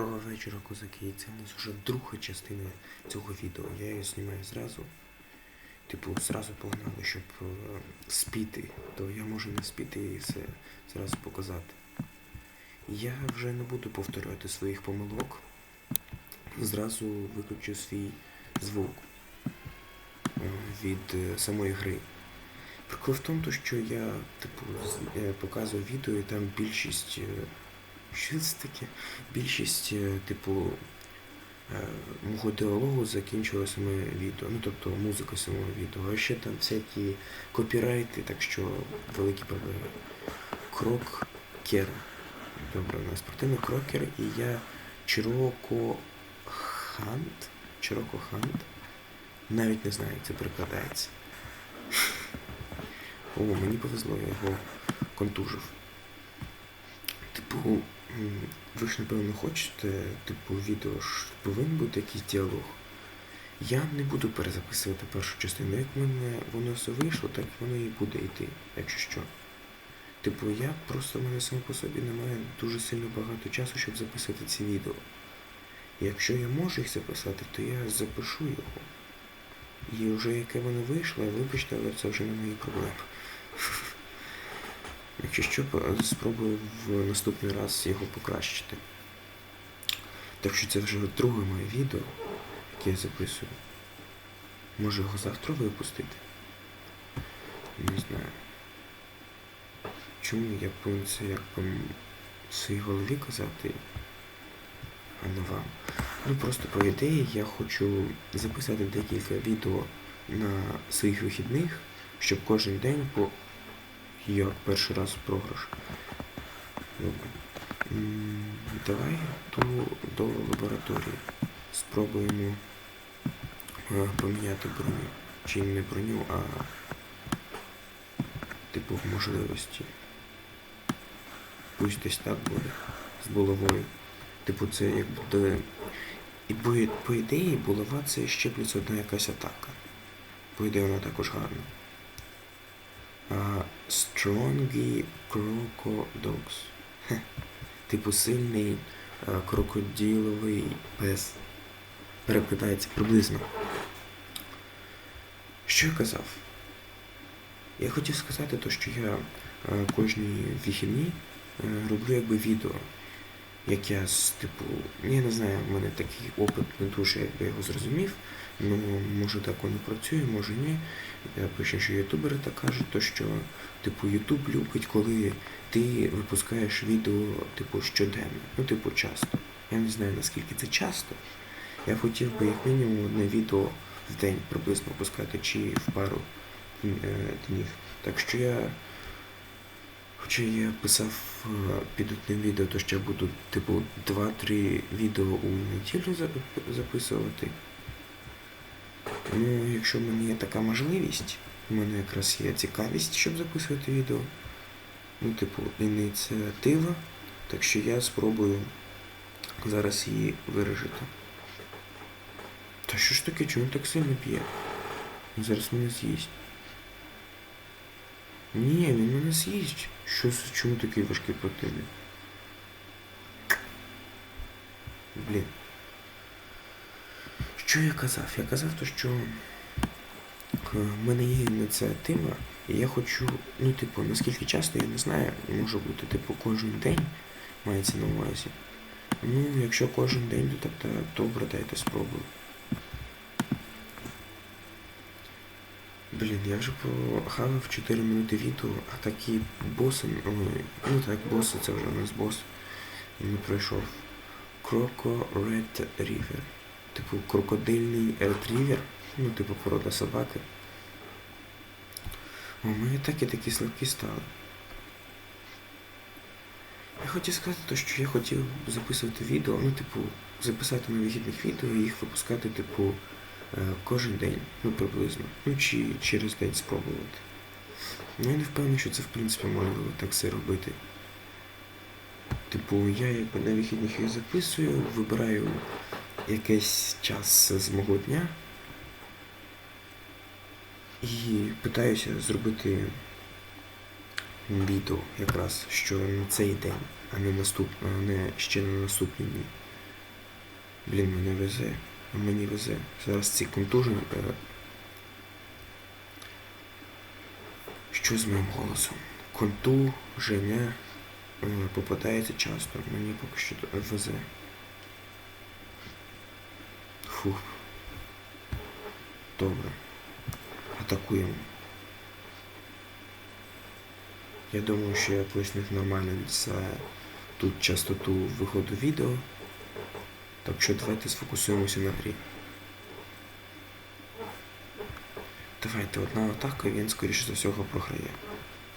Доброго вечора, козаки. Це у нас вже друга частина цього відео. Я її знімаю зразу. Типу, зразу погнали, щоб е, спіти. То я можу не спіти і все зразу показати. Я вже не буду повторювати своїх помилок. Зразу виключу свій звук е, від е, самої гри. Прикол в тому, що я, типу, показую відео і там більшість. Що це таке? Більшість, е, типу, е, мого діалогу закінчила саме відео. Ну, тобто музика самого відео. А ще там всякі копірайти, так що великі проблеми. Крокер. Добре, у нас спортивний крокер і я Чироко Хант. Чироко Хант. Навіть не знаю, як це перекладається. О, мені повезло, я його контужив. Типу, ви ж напевно хочете, типу, відео ж повинен бути якийсь діалог. Я не буду перезаписувати першу частину. Як в мене воно все вийшло, так воно і буде йти, якщо що. Типу, я просто в мене сам по собі немає дуже сильно багато часу, щоб записати ці відео. Якщо я можу їх записати, то я запишу його. І вже яке воно вийшло, вибачте, але це вже не мої проблеми. Якщо що, спробую в наступний раз його покращити. Так що це вже друге моє відео, яке я записую. Може його завтра випустити? Не знаю. Чому я повинен це як м- своїй голові казати, а не вам? Ну просто по ідеї я хочу записати декілька відео на своїх вихідних, щоб кожен день по як перший раз програш. Давай до, до лабораторії. Спробуємо е, поміняти броню. Чи не броню, а типу в можливості. Пусть десь так буде. З булавою. Типу це як буде. І по, по ідеї булава це ще плюс одна якась атака. По ідеї вона також гарна. А, Strongy. Типу сильний а, крокодиловий пес. Перекладається приблизно. Що я казав? Я хотів сказати то, що я а, кожні вихідні а, роблю якби відео. Як я з типу, я не знаю, в мене такий опит не дуже, якби його зрозумів. Ну, може так воно працює, може ні. Я пишу, що ютубери так кажуть, то що типу Ютуб любить, коли ти випускаєш відео, типу, щоденно. Ну, типу, часто. Я не знаю наскільки це часто. Я хотів би як мінімум одне відео в день приблизно випускати чи в пару е, днів. Так що я. Хоча я писав е, під одним відео, то я буду, типу, 2-3 відео у неділю записувати. Ну, якщо в мене є така можливість, у мене якраз є цікавість, щоб записувати відео. Ну, типу, ініціатива. Так що я спробую зараз її виражити. Та що ж таке, чому так сильно? Він зараз мене з'їсть. Ні, він мене з'їсть. Що чому такий важкий противник? Блін. Що я казав? Я казав то, що е, в мене є ініціатива, і я хочу, ну, типу, наскільки часто, я не знаю, може бути, типу, кожен день мається на увазі. Ну, якщо кожен день, то тобто добре, дайте спробую. Блін, я вже похавав 4 минути відео, а такі боси, ой, ну так, боси, це вже у нас бос. Не пройшов. Кроко Red River. Типу крокодильний ретрівер. Ну, типу порода собаки. О, ми так і такі слабкі стали. Я хотів сказати, що я хотів записувати відео, ну, типу, записати на вихідних відео і їх випускати, типу, кожен день, ну приблизно. Ну чи через день спробувати. Ну я не впевнений, що це в принципі можливо так все робити. Типу, я якби на вихідних їх записую, вибираю якийсь час з мого дня і питаюся зробити відео якраз, що на цей день, а не наступ, а не ще на наступні дні. Блін, мене везе. Мені везе. Зараз ці контужені. е, Що з моїм голосом? Контуження е, попадається часто. Мені поки що везе. Фух. Добре. Атакуємо. Я думаю, що я пояснив нормально за тут частоту виходу відео. Так що давайте сфокусуємося на грі. Давайте одна атака, і він скоріше за всього програє.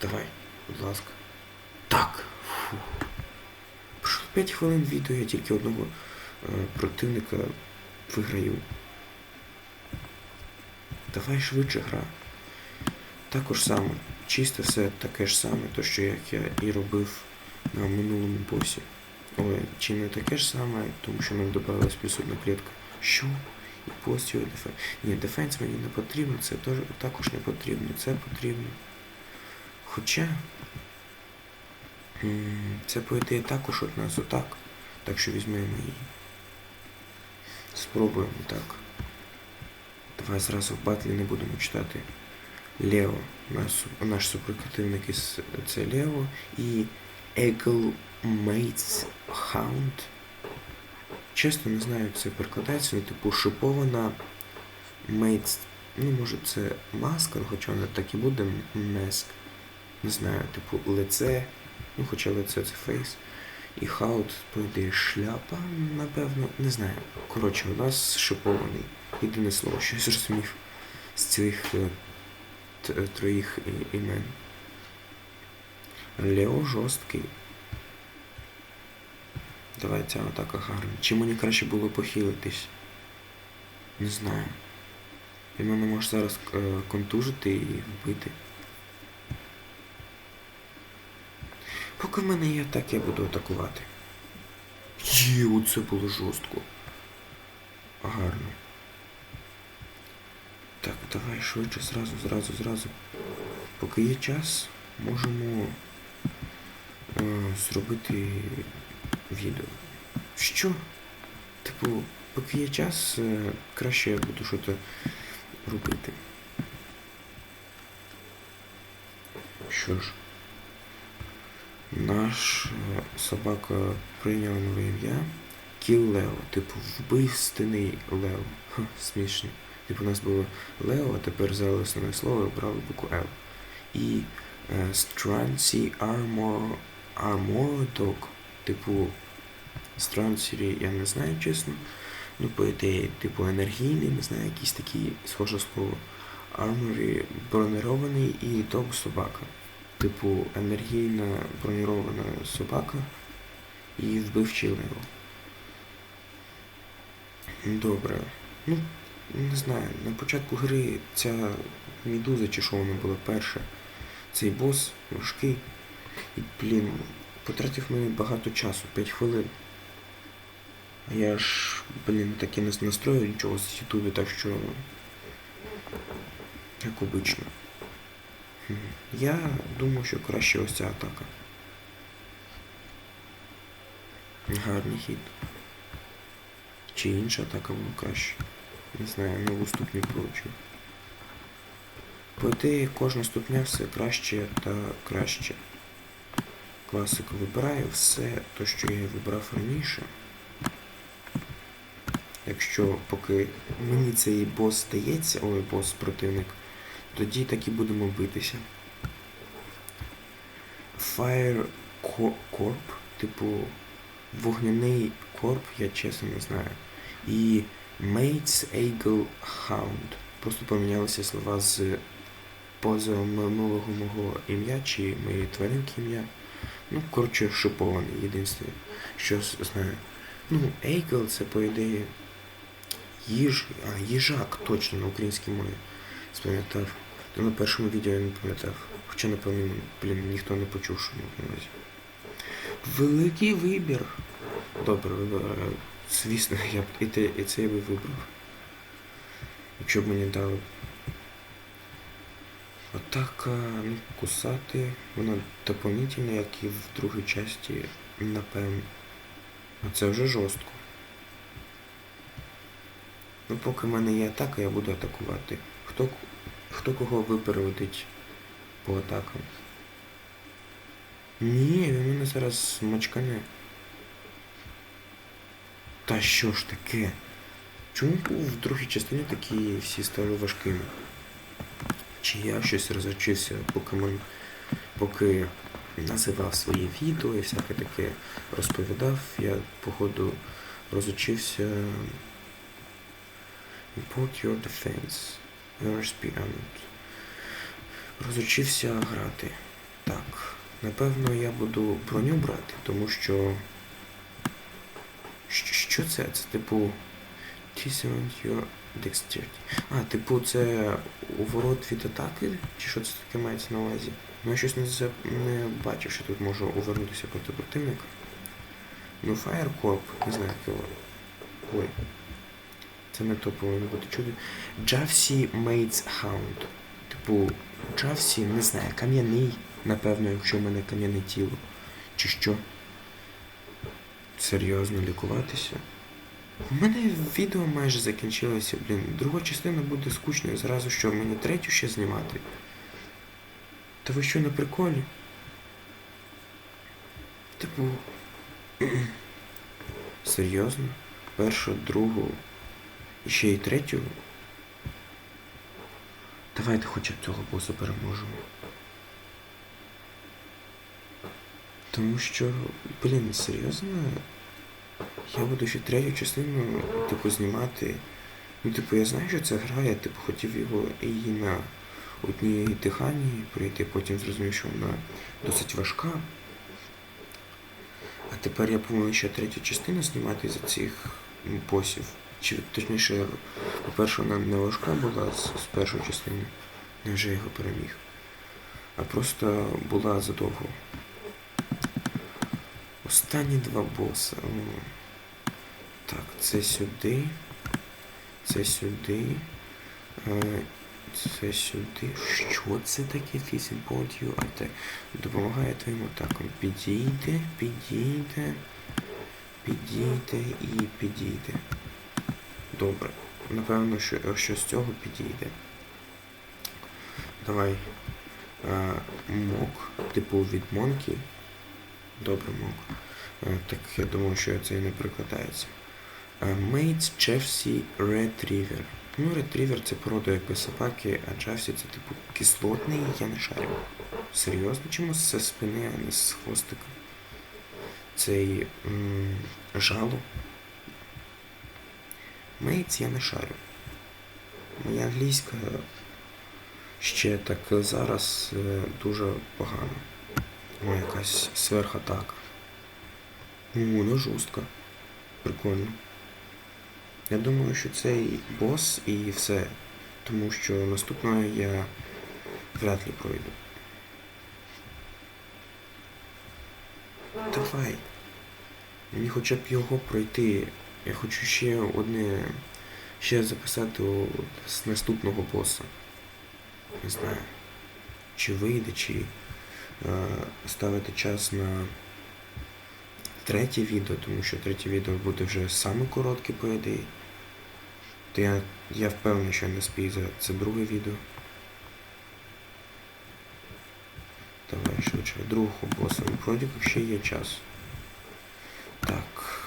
Давай, будь ласка. Так. Фу. Пройшло 5 хвилин відео, я тільки одного е, противника виграю. Давай швидше гра. Також саме, чисто все таке ж саме, то що як я і робив на минулому босі. Ой, чи не таке ж саме, тому що нам додавалась плюс клітка. Що? І пост його дефенс. Ні, дефенс мені не потрібно, це теж також не потрібно, це потрібно. Хоча це по ідеї також одна з атак, так що візьмемо її. Спробуємо так. Давай зразу в батлі не будемо читати. Лео. Наш, наш супротивник із це Лео і Eagle Mates Hound. Чесно, не знаю, як це перекладається, ну, типу шипована Mates. Ну, може це маска, ну, хоча вона так і буде меск. Не знаю, типу лице, ну хоча лице це фейс. І хаут, по шляпа, напевно, не знаю. Коротше, у нас шипований. Єдине слово, що я зрозумів з цих е, е, троїх імен. Лео жорсткий. Давай ця атака гарна. Чи мені краще було похилитись? Не знаю. Він мене може зараз е, контужити і вбити. Поки в мене є атаки, я буду атакувати. Є, оце було жорстко. Гарно. Так, давай швидше, зразу, зразу, зразу. Поки є час, можемо зробити відео. Що? Типу, поки є час, е, краще я буду щось робити. Що ж, наш е, собака прийняв нове ім'я. Кіл Лео, типу вбивственний Лео. Ха, смішно. Типу у нас було Лео, а тепер взяли основне слово обрали букву L. І е, Strancy Armor Dog. Типу Странцері, я не знаю чесно. Ну, по ідеї, типу енергійний, не знаю, якісь такі схоже слово. Арморі бронирований і дог собака. Типу енергійна бронірована собака і вбивчий лево. Добре. Ну, не знаю, на початку гри ця медуза чи що вона була перша. Цей бос важкий. І, блін, потратив мені багато часу, 5 хвилин. А я ж, блін, так і не настрою нічого з Ютубі, так що. Як обично. Я думаю, що краще ось ця атака. Гарний хід. Чи інша атака була краще. Не знаю, нову ступню получив. По ідеї, кожна ступня все краще та краще. Класику вибираю все те, що я вибрав раніше. Якщо поки мені цей бос стається, ой, бос противник, тоді так і будемо битися. Fire Corp, типу вогняний корп, я чесно не знаю. І Mates Eagle Hound. Просто помінялися слова з позаминулого мого ім'я чи моєї тваринки ім'я. Ну, коротше, шипований, єдине, що знаю. Ну, Eagle це по ідеї їж. А, їжак, точно на українській мові. Спам'ятав. На першому відео я не пам'ятав. Хоча, напевно, блін, ніхто не почув, що на увазі. Великий вибір. Добре. Звісно, я б і, те, і це я би вибрав. Якщо б мені дали. Атака, ну, кусати. Вона доповнительна, як і в другій часті, напевно. А це вже жорстко. Ну, поки в мене є атака, я буду атакувати. Хто, хто кого випередить по атакам? Ні, він мене зараз мочкане. Та що ж таке? Чому в другій частині такі всі стали важкими? Чи я щось розучився, поки ми, поки називав свої відео і всяке таке розповідав, я походу розучився Import your defense. Beyond. Розучився грати. Так. Напевно, я буду броню брати, тому що. Що, це? Це типу. T-Sound your dexterity. А, типу, це уворот від атаки? Чи що це таке мається на увазі? Ну я щось не, за... не бачив, що тут можу увернутися проти противника. Ну, Fire Corp, не знаю, як його. Ой. Це не то повинно бути чудо. Джавсі Maid's Hound. Типу, Джавсі, не знаю, кам'яний, напевно, якщо в мене кам'яне тіло. Чи що? Серйозно лікуватися? У мене відео майже закінчилося, блін. Друга частина буде скучною, зразу що мені третю ще знімати. Та ви що на приколі? Типу. Серйозно? Першу, другу і ще й третю. Давайте хоча б цього боса переможемо. Тому що, блін, серйозно, я буду ще третю частину, типу, знімати. Ну, типу, я знаю, що це гра, я типу хотів його її на одній диханні пройти, потім зрозумів, що вона досить важка. А тепер я повинен ще третю частину знімати за цих босів. Чи точніше, по-перше, вона не важка була з, з першої частини, невже я його переміг. А просто була задовго. Останні два боси. Так, це сюди. Це сюди. Е, Це сюди. Що це таке фізібодію? А те допомагає твоїм атакам. Підійде, підійде, підійде і підійде. Добре. Напевно, що, що з цього підійде. Давай. Е, мок, типу від Монкі. Добре, мок. Е, так я думаю, що це і не прикладається. Мейтс Джефсі Ретрівер. Ну, ретрівер це порода якби собаки, а Джефсі це типу кислотний, я не шарю. Серйозно, чому з спини, а не з хвостика? Цей м, жало. Мейтс я не шарю. Моя англійська ще так зараз е, дуже погана. О, якась сверхатака. Ну жорстко. Прикольно. Я думаю, що цей бос і все. Тому що наступного я вряд ли пройду. Давай. Мені хоча б його пройти. Я хочу ще одне. Ще записати з наступного боса. Не знаю. Чи вийде, чи е, ставити час на третє відео, тому що третє відео буде вже саме коротке, по ідеї. То я, я впевнений, що я не спію за це друге відео. Давай швидше. Другого боса. Вроді ще є час. Так.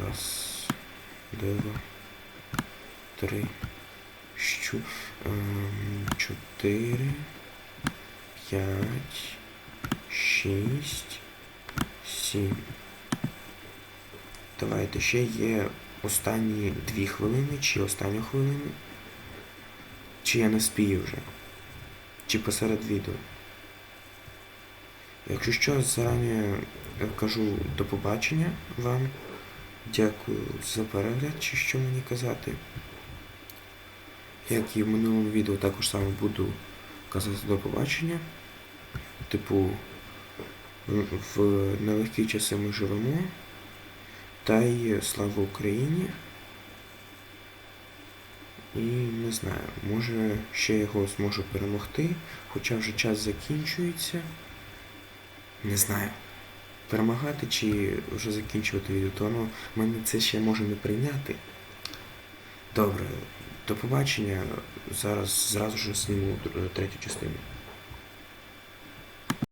Раз, два, три, що, ем, чотири, п'ять, шість, сім. Давайте ще є останні дві хвилини, чи останню хвилину. Чи я не спію вже. Чи посеред відео. Якщо що, зарані кажу до побачення вам. Дякую за перегляд, чи що мені казати. Як і в минулому відео також саме буду казати до побачення. Типу, в нелегкі часи ми живемо. Та й слава Україні. І не знаю, може ще його зможу перемогти, хоча вже час закінчується. Не знаю. Перемагати чи вже закінчувати відео, то воно мене це ще може не прийняти. Добре, до побачення. Зараз зразу ж зніму третю частину.